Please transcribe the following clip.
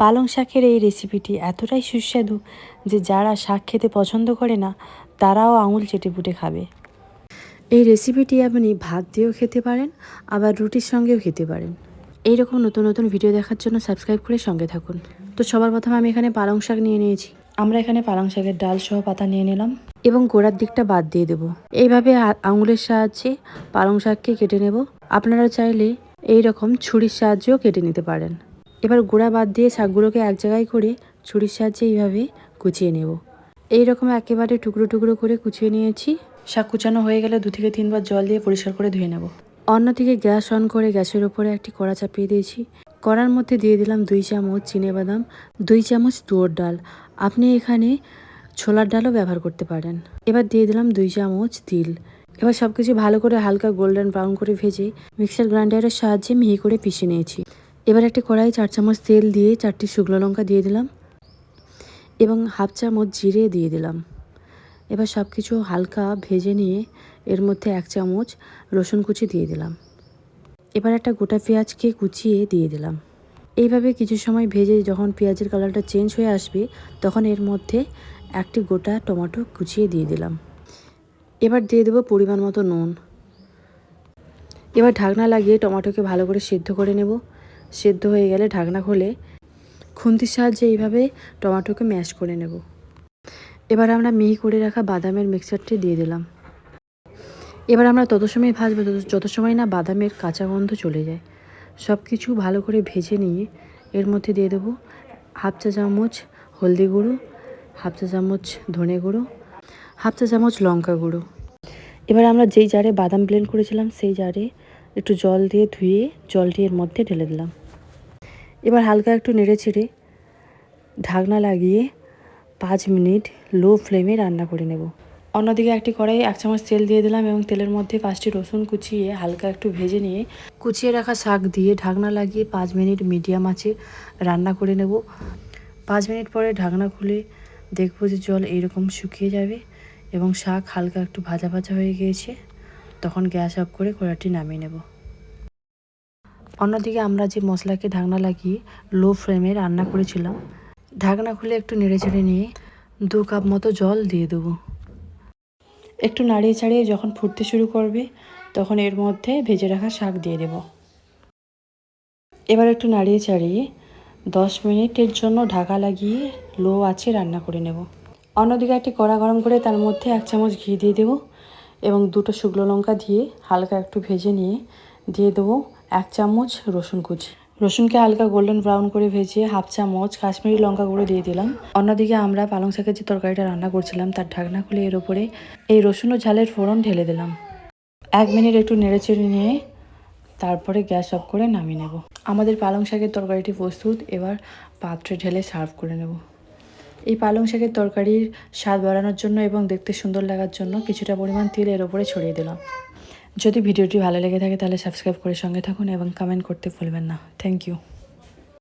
পালং শাকের এই রেসিপিটি এতটাই সুস্বাদু যে যারা শাক খেতে পছন্দ করে না, তারাও আঙুল চেটে পুটে খাবে। এই রেসিপিটি আপনি ভাত দিয়েও খেতে পারেন, আবার রুটির সঙ্গেও খেতে পারেন। এইরকম নতুন নতুন ভিডিও দেখার জন্য সাবস্ক্রাইব করে সঙ্গে থাকুন। তো সবার প্রথমে আমি এখানে পালং শাক নিয়ে নিয়েছি। আমরা এখানে পালং শাকের ডাল সহ পাতা নিয়ে নিলাম এবং গোড়ার দিকটা বাদ দিয়ে দেব। এইভাবে আঙুলের সাহায্যে পালং শাককে কেটে নেব। আপনারা চাইলে এই রকম ছুরির সাহায্যেও কেটে নিতে পারেন। এবার গোড়া বাদ দিয়ে শাকগুলোকে এক জায়গায় করে ছুরির সাহায্যে এইভাবে কুচিয়ে নেব। এই রকম একেবারে টুকরো টুকরো করে কুচিয়ে নিয়েছি। শাক কুচানো হয়ে গেলে দু থেকে তিনবার জল দিয়ে পরিষ্কার করে ধুয়ে নেব। অন্যদিকে গ্যাস অন করে গ্যাসের ওপরে একটি কড়া চাপিয়ে দিয়েছি। কড়ার মধ্যে দিয়ে দিলাম দুই চামচ বাদাম, দুই চামচ তুয়োর ডাল। আপনি এখানে ছোলার ডালও ব্যবহার করতে পারেন। এবার দিয়ে দিলাম দুই চামচ তিল। এবার সব কিছু ভালো করে হালকা গোল্ডেন ব্রাউন করে ভেজে মিক্সার গ্রাইন্ডারের সাহায্যে মিহি করে পিষে নিয়েছি। এবার একটি কড়াই চার চামচ তেল দিয়ে চারটি শুকনো লঙ্কা দিয়ে দিলাম এবং হাফ চামচ জিরে দিয়ে দিলাম। এবার সব কিছু হালকা ভেজে নিয়ে এর মধ্যে এক চামচ রসুন কুচি দিয়ে দিলাম। এবার একটা গোটা পেঁয়াজকে কুচিয়ে দিয়ে দিলাম। এইভাবে কিছু সময় ভেজে যখন পেঁয়াজের কালারটা চেঞ্জ হয়ে আসবে, তখন এর মধ্যে একটি গোটা টমেটো কুচিয়ে দিয়ে দিলাম। এবার দিয়ে দেবো পরিমাণ মতো নুন। এবার ঢাকনা লাগিয়ে টমেটোকে ভালো করে সেদ্ধ করে নেব। সেদ্ধ হয়ে গেলে ঢাকনা খুলে খুন্তির সাহায্যে এইভাবে টমেটোকে ম্যাশ করে নেব। এবার আমরা মিহি করে রাখা বাদামের মিক্সারটি দিয়ে দিলাম। এবার আমরা তত সময় ভাজবো যত- সময় না বাদামের কাঁচা গন্ধ চলে যায়। সব কিছু ভালো করে ভেজে নিয়ে এর মধ্যে দিয়ে দেবো হাফ চা চামচ হলদি গুঁড়ো, হাফ চা চামচ ধনে গুঁড়ো, হাফ চা চামচ লঙ্কা গুঁড়ো। এবার আমরা যেই জারে বাদাম ব্লেন্ড করেছিলাম, সেই জারে একটু জল দিয়ে ধুয়ে জলটি এর মধ্যে ঢেলে দিলাম। এবার হালকা একটু নেড়ে ছেড়ে ঢাকনা লাগিয়ে পাঁচ মিনিট লো ফ্লেমে রান্না করে নেব। অন্যদিকে একটি কড়াই এক চামচ তেল দিয়ে দিলাম এবং তেলের মধ্যে পাঁচটি রসুন কুচিয়ে হালকা একটু ভেজে নিয়ে কুচিয়ে রাখা শাক দিয়ে ঢাকনা লাগিয়ে পাঁচ মিনিট মিডিয়াম আঁচে রান্না করে নেব। পাঁচ মিনিট পরে ঢাকনা খুলে দেখব যে জল এইরকম শুকিয়ে যাবে এবং শাক হালকা একটু ভাজা ভাজা হয়ে গিয়েছে। তখন গ্যাস অফ করে কড়াটি নামিয়ে নেব। অন্যদিকে আমরা যে মশলাকে ঢাকনা লাগিয়ে লো ফ্লেমে রান্না করেছিলাম, ঢাকনা খুলে একটু নেড়ে চেড়ে নিয়ে দু কাপ মতো জল দিয়ে দেবো। একটু নাড়িয়ে চাড়িয়ে যখন ফুটতে শুরু করবে, তখন এর মধ্যে ভেজে রাখা শাক দিয়ে দেব। এবার একটু নাড়িয়ে চাড়িয়ে দশ মিনিটের জন্য ঢাকা লাগিয়ে লো আছে রান্না করে নেব। অন্যদিকে একটি কড়া গরম করে তার মধ্যে এক চামচ ঘি দিয়ে দেবো। এবং দুটো শুকনো লঙ্কা দিয়ে হালকা একটু ভেজে নিয়ে দিয়ে দেবো এক চামচ রসুন কুচি। রসুনকে হালকা গোল্ডেন ব্রাউন করে ভেজে হাফ চামচ কাশ্মীরি লঙ্কা গুঁড়ো দিয়ে দিলাম। অন্যদিকে আমরা পালং শাকের যে তরকারিটা রান্না করছিলাম, তার ঢাকনা খুলে এর উপরে এই রসুন ও ঝালের ফোড়ন ঢেলে দিলাম। এক মিনিট একটু নেড়েচেড়ে নিয়ে তারপরে গ্যাস অফ করে নামিয়ে নেব। আমাদের পালং শাকের তরকারিটি প্রস্তুত, এবার পাত্রে ঢেলে সার্ভ করে নেব। এই পালং শাকের তরকারির স্বাদ বাড়ানোর জন্য এবং দেখতে সুন্দর লাগার জন্য কিছুটা পরিমাণ তেল এর ওপরে ছড়িয়ে দিলাম। যদি ভিডিওটি ভালো লেগে থাকে তাহলে সাবস্ক্রাইব করে সঙ্গে থাকুন এবং কমেন্ট করতে ভুলবেন না। Thank you